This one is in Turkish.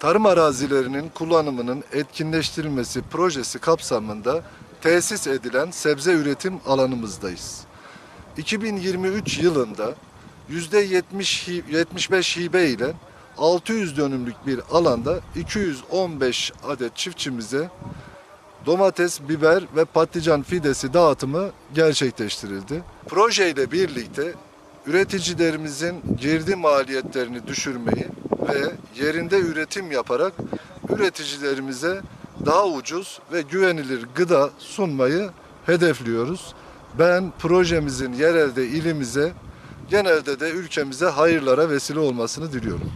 tarım arazilerinin kullanımının etkinleştirilmesi projesi kapsamında tesis edilen sebze üretim alanımızdayız. 2023 yılında %70 hi- 75 hibe ile 600 dönümlük bir alanda 215 adet çiftçimize domates, biber ve patlıcan fidesi dağıtımı gerçekleştirildi. Proje ile birlikte üreticilerimizin girdi maliyetlerini düşürmeyi ve yerinde üretim yaparak üreticilerimize daha ucuz ve güvenilir gıda sunmayı hedefliyoruz. Ben projemizin yerelde ilimize, genelde de ülkemize hayırlara vesile olmasını diliyorum.